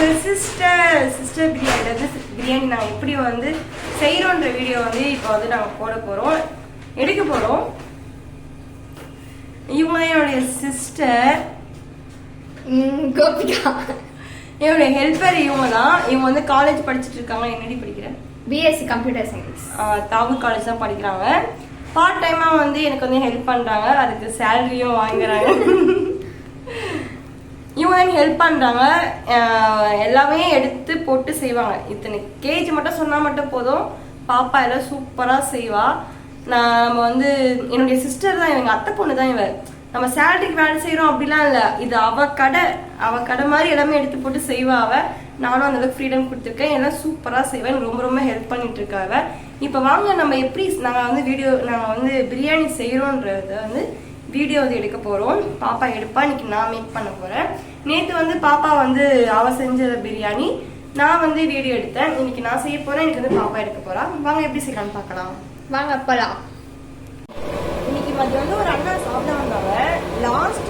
எங்கள் sister sister biryani வந்து பிரியாணி நாங்கள் எப்படி வந்து செய்கிறோன்ற வீடியோ வந்து இப்போ வந்து நாங்கள் போட போகிறோம் எடுக்க போகிறோம் இவங்க என்னுடைய சிஸ்டர் கோபிகா. என்னுடைய ஹெல்ப்பர் இவங்க தான். இவங்க வந்து காலேஜ் படிச்சுட்டு இருக்காங்க. என்னடி படிக்கிறேன் BSc computer science Thakur college தான் படிக்கிறாங்க. பார்ட் டைமாக வந்து எனக்கு வந்து ஹெல்ப் பண்ணுறாங்க அதுக்கு சேலரியும் வாங்குறாங்க. இவங்க தான் ஹெல்ப் பண்ணுறாங்க எல்லாமே எடுத்து போட்டு செய்வாங்க. இத்தனை கேஜி மட்டும் சொன்னால் மட்டும் போதும். பாப்பா எல்லாம் சூப்பராக செய்வாள் நான் நம்ம வந்து என்னுடைய சிஸ்டர் தான் இவங்க அத்தை பொண்ணு தான் இவ. நம்ம சேலரிக்கு வேலை செய்கிறோம் அப்படிலாம் இல்லை. இது அவ கடை அவ கடை மாதிரி எல்லாமே எடுத்து போட்டு செய்வா அவ. நானும் அந்த அளவுக்கு ஃப்ரீடம் கொடுத்துருக்கேன். எல்லாம் சூப்பராக செய்வேன் எனக்கு ரொம்ப ரொம்ப ஹெல்ப் பண்ணிட்டு இருக்காவ இப்போ வாங்க நம்ம எப்படி நாங்கள் வந்து வீடியோ நாங்கள் வந்து பிரியாணி செய்கிறோன்றத வந்து வீடியோ வந்து எடுக்க போகிறோம் பாப்பா எடுப்பா. இன்னைக்கு நான் மேக் பண்ண போகிறேன் நேற்று வந்து பாப்பா வந்து அவ செஞ்ச பிரியாணி. நான் வந்து வீடியோ எடுத்தேன். இன்னைக்கு நான் செய்ய போகிறேன் இன்னைக்கு வந்து பாப்பா எடுக்க போறா. வாங்க எப்படி செய்யலாம்னு பார்க்கலாம் வாங்க போலாம். இன்னைக்கு மதியம் வந்து ஒரு அண்ணா சாப்பிட வந்தாங்க லாஸ்ட்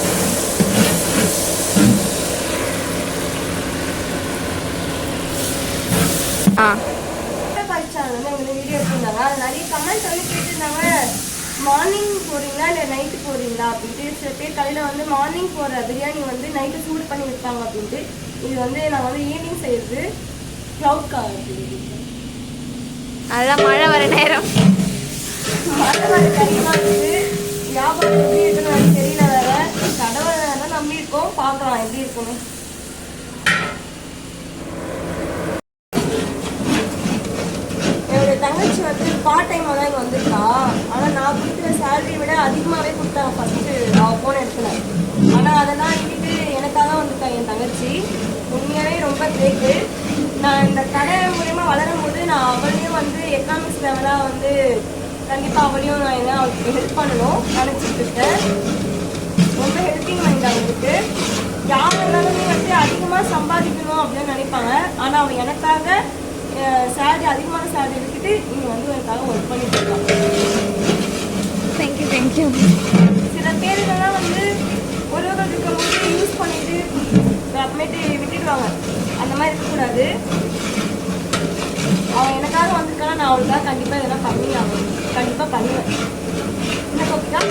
போறீங்களா இல்லை நைட்டு போறீங்களா அப்படின்ட்டு. சில பேர் கடையில் வந்து மார்னிங் போடுற பிரியாணி வந்து நைட்டு சூடு பண்ணி வைப்பாங்க அப்படின்ட்டு. இது வந்து நான் வந்து ஈவினிங் செய்யறது க்ளவுட் கார் அதான் மழை வர நேரம். மழை வர கையெல்லாம் இருக்குது வியாபாரம் எப்படி இருக்குன்னு எனக்கு தெரியல வேற. கடவுளை தான் நம்பி இருக்கோம் பார்க்கலாம் எப்படி இருக்குன்னு என்னுடைய தங்கச்சி வந்து பார்ட் டைமாக தான் இங்கே வந்திருக்கா ஆனால் நான் கொடுக்குற சேலரி விட அதிகமாகவே கொடுத்தாங்க ஃபஸ்ட்டு அவள் போன இடத்துல ஆனால் அதெல்லாம் விட்டுட்டு எனக்காக வந்திருக்கா என் தங்கச்சி. உண்மையாகவே ரொம்ப கிரேட்டு நான் இந்த கடை மூலயமா வளரும் போது நான் அவளையும் வந்து எக்கனாமிக்ஸ் லெவலாக வந்து கண்டிப்பாக அவளையும் நான் என்ன அவளுக்கு ஹெல்ப் பண்ணணும் நினச்சிட்டு இருக்கேன். ரொம்ப ஹெல்ப்பிங் மைண்ட் அவங்களுக்கு யார் இருந்தாலுமே வந்து அதிகமாக சம்பாதிக்கணும் அப்படின்னு நினைப்பாங்க. ஆனால் அவன் எனக்காக சேலரி அதிகமான சேலரி எடுத்துட்டு இங்கே வந்து எனக்காக ஒர்க் பண்ணிட்டு இருக்கான் தேங்க்யூ தேங்க்யூ சில பேருங்கெல்லாம் வந்து உறவுகள் இருக்கும்போது யூஸ் பண்ணிட்டு அப்புறமேட்டு விட்டுடுவாங்க. அந்த மாதிரி இருக்கக்கூடாது. அவன் எனக்காக வந்திருக்கானா? நான் அவளுக்காக கண்டிப்பாக இதெல்லாம் பண்ணி ஆகணும். கண்டிப்பாக பண்ணுவேன். என்ன கோபிகா?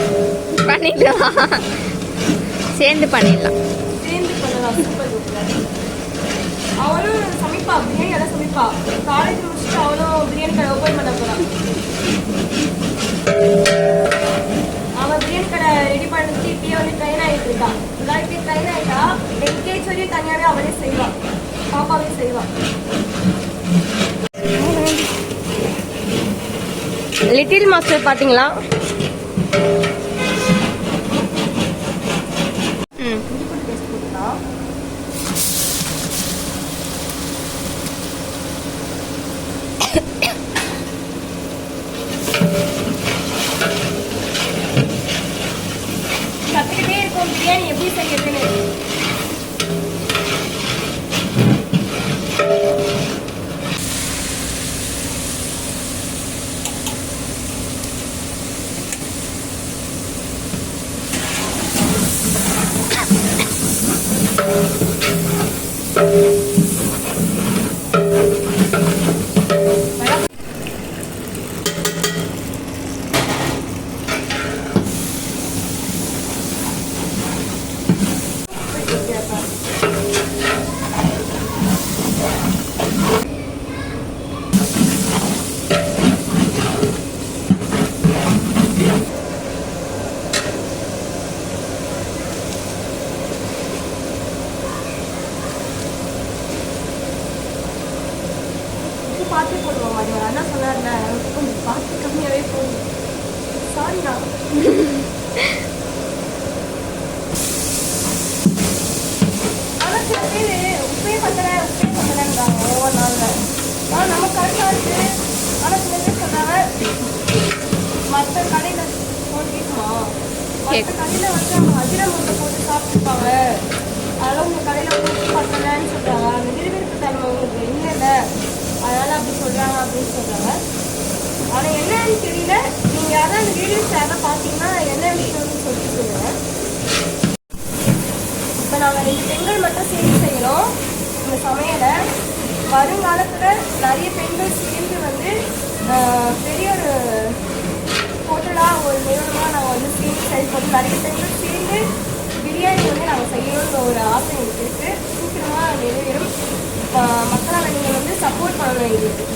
பண்ணிடலாம். சேர்ந்து பண்ணிடலாம். சேர்ந்து பண்ணலாம். சூப்பர் அவளும் சமைப்பா. பிரியாணி எல்லாம் சமைப்பா. காலேஜ் முடிச்சுட்டு அவளும் பிரியாணி கடை ஓப்பன் பண்ண கடை ரெடி பண்ணிட்டு இப்பயே வந்து ட்ரெயின் ஆகிட்டு இருக்கா ஃபுல்லாக இப்பயே ட்ரெயின் ஆகிட்டா என்கேஜ் வரையும் தனியாகவே அவளே செய்வான் பாப்பாவே செய்வாள் லிட்டில் மாஸ்டர் பார்த்தீங்களா பார்க்கலாம் இல்லை கொஞ்சம் பார்த்து கம்மியாகவே போகும் சாரிடா ஆனால் சில பேர் உப்பே பண்ணுறேன் உப்பே பண்ணுறேன்றாங்க ஒவ்வொரு நாளில். ஆனால் நம்ம கரெக்டாக இருக்குது சொன்னாங்க மற்ற கடையில் போட்டுக்குமா மற்ற கடையில் வந்து அவங்க அதிர முட்டை போட்டு சாப்பிட்டுருப்பாங்க அதெல்லாம் உங்க கடையில போட்டு பண்ணலன்னு சொல்கிறாங்க அதனால அப்படி சொல்றாங்க அப்படின்னு சொல்றாங்க. ஆனா என்னன்னு தெரியல. நீங்க யாராவது அந்த வீடியோஸ் யாராவது பாத்தீங்கன்னா என்ன விஷயம்னு சொல்லிட்டு சொல்லுங்க. இப்போ நாங்கள் ரெண்டு பெண்கள் மட்டும் சேர்ந்து செய்கிறோம் இந்த சமையலை. வருங்காலத்தில் நிறைய பெண்கள் சேர்ந்து வந்து பெரிய ஒரு ஹோட்டலாக ஒரு நிறுவனமாக நாங்கள் வந்து சேர்ந்து செயல்பட்டு நிறைய பெண்கள் சேர்ந்து பிரியாணி வந்து நாங்கள் செய்யணுன்ற ஒரு ஆசை எனக்கு இருக்குது சீக்கிரமாக நிறைவேறும். மக்களால் நீங்கள் வந்து சப்போர்ட் பண்ணணும் எங்களுக்கு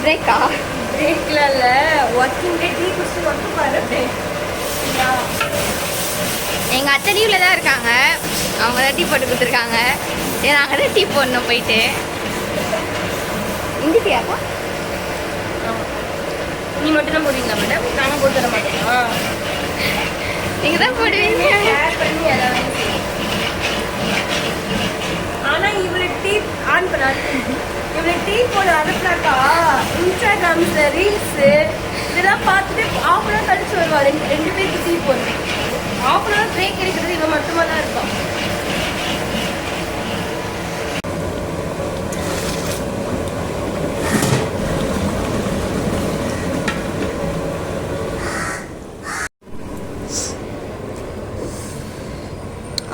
பிரேக்கா பிரேக்கில் இல்லை ஒர்க்கிங் டே டீ குடிச்சு ஒர்க்கு பாரு பிரேக் எங்கள் அத்தை லீவில் தான் இருக்காங்க. அவங்க தான் டீ போட்டு கொடுத்துருக்காங்க. ஏன்னா நாங்கள் தான் டீ போடணும் போயிட்டு. இங்கிட்டியாப்பா நீ மட்டும் தான் போடுவீங்களா மேடம் நாங்கள் போட்டு தர மாட்டோமா நீங்கள் தான் போடுவீங்க. ஷேர் பண்ணி எல்லாரும் செய்வோம். ஆனா இவளை டீ ஆன் பண்ணாது இவளை டீ போட அனுப்புனாக்கா இன்ஸ்டாகிராம்ஸ்ல ரீல்ஸ் இதெல்லாம் பார்த்துட்டு ஆஃப் கழிச்சு வருவா ரெண்டு ரெண்டு பேருக்கு டீ போடுது ஆஃப் அன் ஹவர் பிரேக் எடுக்கிறது இவன் மட்டுமா தான் இருப்பான்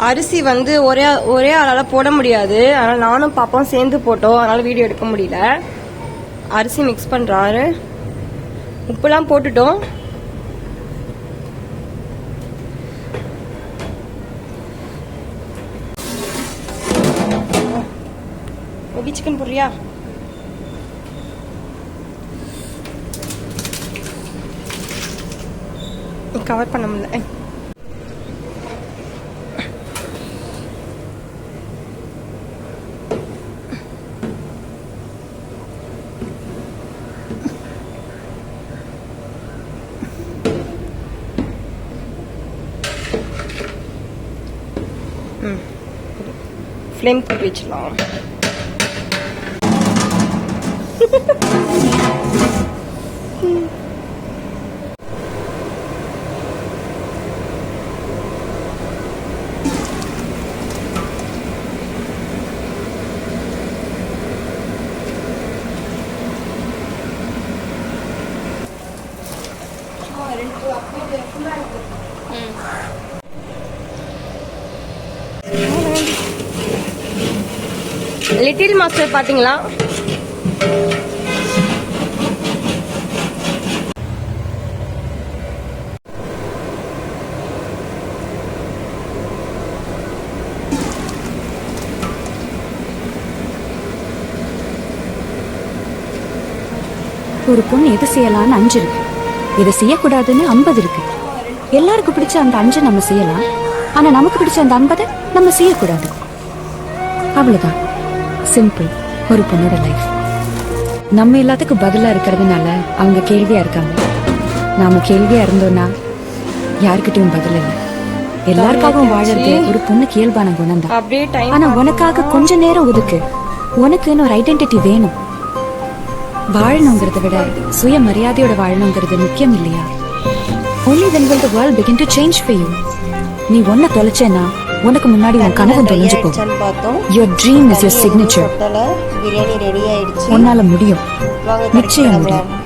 அரிசி வந்து ஒரே ஒரே ஆளால் போட முடியாது. அதனால் நானும் பாப்பாவும் சேர்ந்து போட்டோம். அதனால் வீடியோ எடுக்க முடியல. அரிசி மிக்ஸ் பண்ணுறாரு உப்புலாம் போட்டுட்டோம். எப்படி சிக்கன் போடுறியா கவர் பண்ண முடியல. ஃப்ளேம் போட்டு வச்சிடலாம். லிட்டில் மாஸ்டர் பாத்தீங்களா ஒரு பொண்ணு எது செய்யலாம்னு அஞ்சு எது செய்யக்கூடாதுன்னு ஐம்பது இருக்கு. எல்லாருக்கும் பிடிச்ச அந்த அஞ்சு நம்ம செய்யலாம். ஆனா நமக்கு பிடிச்ச அந்த ஐம்பதை நம்ம செய்யக்கூடாது. அவ்வளவுதான். சிம்பிள் ஒரு பொண்ணோட லைஃப் நம்ம எல்லாத்துக்கும் பதிலா இருக்கிறதுனால அவங்க கேள்வியா இருக்காங்க. நாம கேள்வியா இருந்தோம்னா யாருக்கிட்டையும் பதில் இல்லை. எல்லாருக்காகவும் வாழறது ஒரு பொண்ணுக்கு இயல்பான குணம் தான் ஆனா உனக்காக கொஞ்ச நேரம் ஒதுக்கு. உனக்குன்னு ஒரு ஐடென்டிட்டி வேணும். வாழணுங்கிறத விட சுய மரியாதையோட வாழணுங்கிறது முக்கியம் இல்லையா only then will the world begin to change for you? நீ ஒன்ன தொலைச்சேன்னா உனக்கு முன்னாடி உன் கனவு தொலைஞ்சு போகும். your signature. பிரியாணி ரெடி ஆயிடுச்சு. உன்னால முடியும். நிச்சயம் முடியும்.